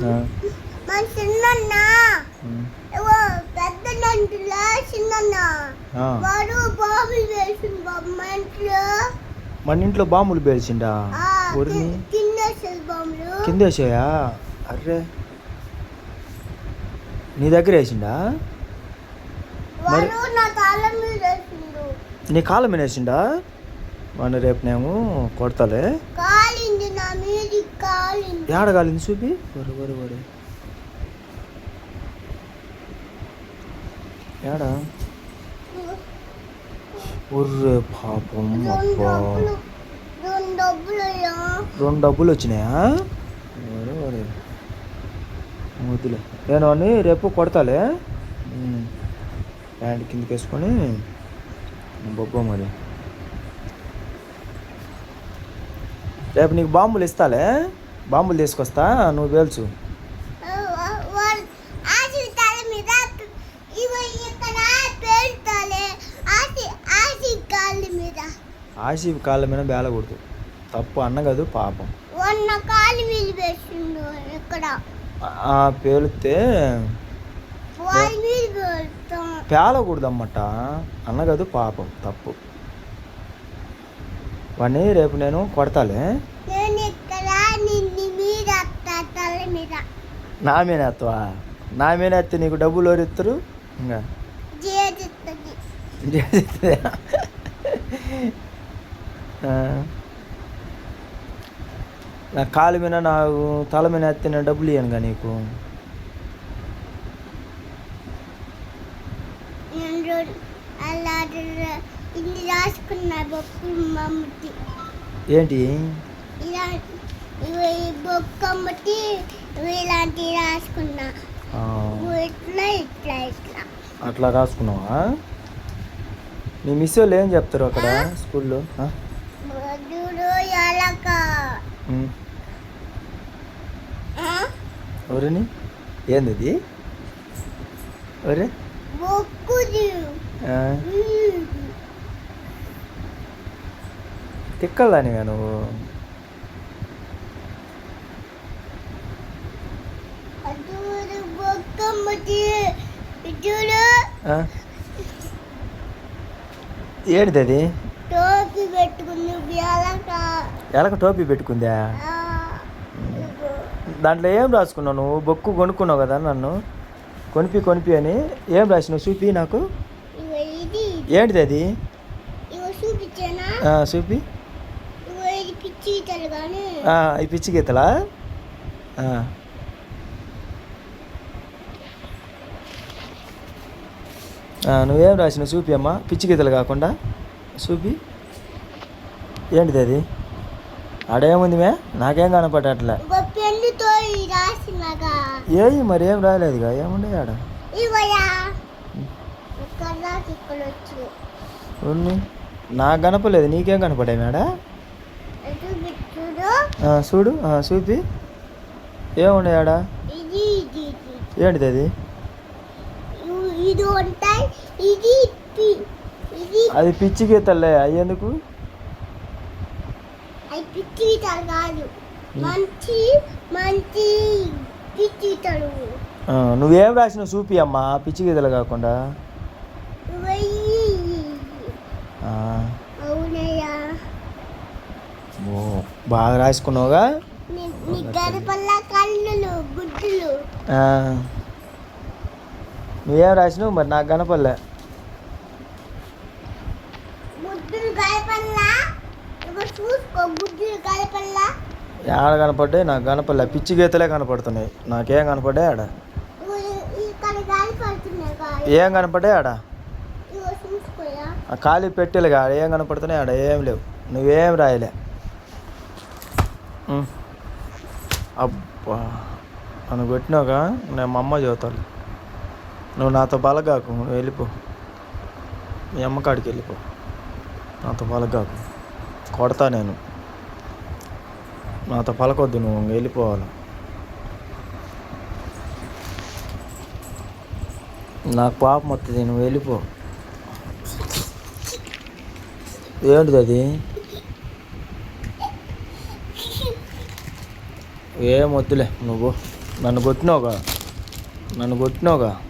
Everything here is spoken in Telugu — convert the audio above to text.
మా చిన్నన్న. పెద్ద నంటులా చిన్నన్న. ఆ. వాడు బాబు వేసింది బాబు మా ఇంట్లో. మన ఇంట్లో బాంబులు పేల్చిండా ఊరిని బాంబులు. కింద వేసాయా అర్రే. నీ దగ్గర వేసిండా? మరి- నా తాళం మీద వేసిండు. మీద మన రేపు నేను కొడతాలే కాలింది నా మీది కాలింది ఏడ కాలింది చూపి? వరు వరు వరు. ఏడా ఒర్రే పాపం రెండు అబ్బా. డబ్బులు రెండు డబ్బులు వచ్చినాయా? వద్దులే. నేను అని రేపు కొడతాలే. ప్యాంట్ కిందకి వేసుకొని బొబ్బ మరి. రేపు నీకు బాంబులు ఇస్తాలే? బాంబులు తీసుకొస్తా నువ్వు పేల్చు. వాడు ఆశి మీద కాళ్ళ మీద ఆశి బేలకూడదు. తప్పు అన్న కాదు పాపం. పేలితే పేలకూడదు అన్న కాదు పాపం. తప్పు. వాడిని రేపు నేను కొడతాలే నేను ఇక్కడ నిన్ను మీద అత్తా తల మీద నా మీద ఎత్తవా నా మీద ఎత్తే నీకు డబ్బులు ఎవరు ఇస్తారు ఇంకా. నా కాలు మీద నాకు తల మీద ఎత్తే నేను డబ్బులు ఇవ్వనుగా నీకు ఏంటి? బొక్కమ్మటి ఇలాంటివి రాసుకున్నా. ఆ, ఇట్లా ఇట్లా ఇట్లా. అట్లా రాసుకున్నావా? మీ మిస్ వాళ్ళు ఏం చెప్తారు అక్కడ స్కూల్లో? ఎవరిని? ఏంది అది ఎవరే. తిక్కలదానివా నువ్వు? ఏంటిది అది టోపీ ఎలక టోపీ పెట్టుకుందా. దాంట్లో ఏం రాసుకున్నావు నువ్వు బొక్కు కొనుక్కున్నావు కదా నన్ను కొనిపి కొనిపి అని ఏం రాసినావు చూపి నాకు ఏంటిది అది చూపి ఈ పిచ్చి గీతలా నువ్వేం రాసినావు చూపి అమ్మా? పిచ్చి గీతలు కాకుండా? చూపి ఏంటిది అది? ఆడేముంది మే? నాకేం కనపడట్లే. ఏయి మరి ఏం రాలేదుగా? ఏముండే ఆడ? నాకు కనపలేదు నీకేం కనపడే మేడ చూడు? చూపి ఏముండే ఆడ? ఏంటిది అది? ఇది ఉంటాయి ఇది ఇది అది పిచ్చి గీతలే అవి పిచ్చి గీతలు కాదు మంచి మంచి పిచ్చి గీతలు ఆ, నువ్వేం రాసినావు చూపి అమ్మా? పిచ్చి గీతలు కాకుండా? ఇవి ఇవి. ఆ, అవునయ్యా. ఓ బాగా రాసుకున్నావుగా? గడపల్ల కళ్ళు నువ్వేం రాసినావు? మరి నాకు కనపడలే. ఆడ కనపడ్డాయి? నాకు కనపడలే. పిచ్చి గీతలే కనపడుతున్నాయి. నాకేం కనపడ్డాయి ఆడ? ఏం కనపడ్డాయి ఆడ? ఖాళీ పెట్టెలుగా ఆడ ఏం కనపడుతున్నాయి ఆడ? ఏం లేవు. నువ్వేం రాయలే. అబ్బా. నన్ను కొట్టినావుగా? నేను మా అమ్మ చదువుతాను. నువ్వు నాతో బలగాకు నువ్వు వెళ్ళిపో. మీ అమ్మకాడికి వెళ్ళిపో. నాతో బలగాకు. కొడతా నేను. నాతో పలకొద్దు నువ్వు వెళ్ళిపోవాలి. నాకు పాపం వస్తుంది నువ్వు వెళ్ళిపో. ఏంటిది అది ఏం వద్దులే నువ్వు. నన్ను కొట్టినావుగా? నన్ను కొట్టినావుగా?